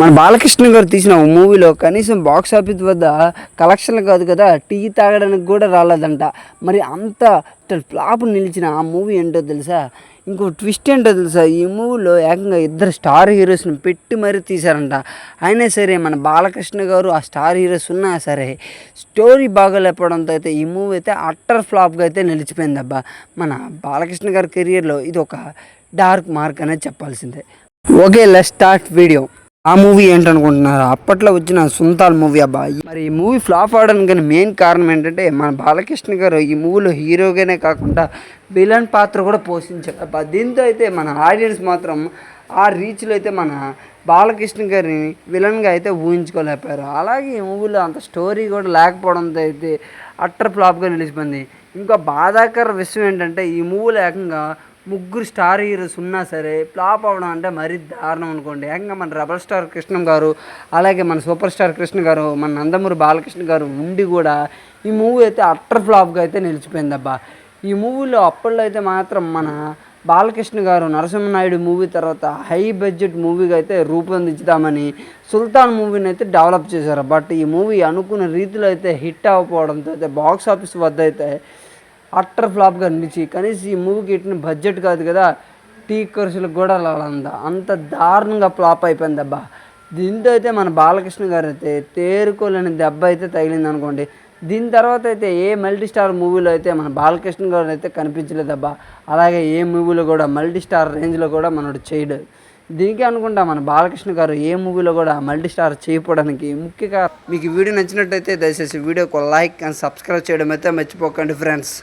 మన బాలకృష్ణ గారు తీసిన మూవీలో కనీసం బాక్స్ ఆఫీస్ వద్ద కలెక్షన్లు కాదు కదా టీ తాగడానికి కూడా రాలేదంట. మరి అంత ఫ్లాప్ నిలిచిన ఆ మూవీ ఏంటో తెలుసా? ఇంకో ట్విస్ట్ ఏంటో తెలుసా? ఈ మూవీలో ఏకంగా ఇద్దరు స్టార్ హీరోస్ని పెట్టి మరీ తీశారంట. అయినా సరే మన బాలకృష్ణ గారు ఆ స్టార్ హీరోస్ ఉన్నా సరే స్టోరీ బాగాలేకపోవడంతో అయితే ఈ మూవీ అయితే అట్టర్ ఫ్లాప్గా అయితే నిలిచిపోయింది అబ్బా మన బాలకృష్ణ గారి కెరియర్లో ఇది ఒక డార్క్ మార్క్ అనేది చెప్పాల్సిందే. ఓకే లెస్ స్టార్ట్ వీడియో ఆ మూవీ ఏంటనుకుంటున్నారు? అప్పట్లో వచ్చిన సుంతాల్ మూవీ అబ్బా. మరి ఈ మూవీ ఫ్లాప్ అవడానికి మెయిన్ కారణం ఏంటంటే మన బాలకృష్ణ గారు ఈ మూవీలో హీరోగానే కాకుండా విలన్ పాత్ర కూడా పోషించారు. అబ్బా దీంతో అయితే మన ఆడియన్స్ మాత్రం ఆ రీచ్లో అయితే మన బాలకృష్ణ గారిని విలన్గా అయితే ఊహించుకోలేకపోయారు. అలాగే ఈ మూవీలో అంత స్టోరీ కూడా లేకపోవడంతో అయితే అట్టర్ ఫ్లాప్గా నిలిచిపోయింది ఇంకా బాధాకర విషయం ఏంటంటే ఈ మూవీలో ఏకంగా ముగ్గురు స్టార్ హీరోస్ ఉన్నా సరే ఫ్లాప్ అవడం అంటే మరీ దారుణం అనుకోండి. ఏకంగా మన రెబల్ స్టార్ కృష్ణ గారు అలాగే మన సూపర్ స్టార్ కృష్ణ గారు మన నందమూరి బాలకృష్ణ గారు ఉండి కూడా ఈ మూవీ అయితే అట్టర్ ఫ్లాప్గా అయితే నిలిచిపోయింది అబ్బా ఈ మూవీలో అప్పట్లో అయితే మాత్రం మన బాలకృష్ణ గారు నరసింహనాయుడు మూవీ తర్వాత హై బడ్జెట్ మూవీగా అయితే రూపొందించుదామని సుల్తాన్ మూవీని అయితే డెవలప్ చేశారు. బట్ ఈ మూవీ అనుకున్న రీతిలో అయితే హిట్ అవ్వకపోవడంతో అయితే బాక్స్ ఆఫీస్ వద్ద అయితే అట్టర్ ఫ్లాప్గా అనిపించి కనీసం ఈ మూవీకి ఇట్టిన బడ్జెట్ కాదు కదా టీ ఖర్చులకు కూడా లాలంద అంత దారుణంగా ఫ్లాప్ అయిపోయింది అబ్బా దీంతో అయితే మన బాలకృష్ణ గారు అయితే తేరుకోలేని దెబ్బ అయితే తగిలింది అనుకోండి. దీని తర్వాత అయితే ఏ మల్టీ స్టార్ మూవీలో అయితే మన బాలకృష్ణ గారు అయితే కనిపించలేదు అలాగే ఏ మూవీలో కూడా మల్టీ స్టార్ రేంజ్లో కూడా మనోడు చేయడు. దీనికి అనుకుంటా మన బాలకృష్ణ గారు ఏ మూవీలో కూడా మల్టీ స్టార్ చేయకపోవడానికి ముఖ్యంగా మీకు వీడియో నచ్చినట్టయితే దయచేసి వీడియోకి లైక్ అండ్ సబ్స్క్రైబ్ చేయడం అయితే మర్చిపోకండి ఫ్రెండ్స్.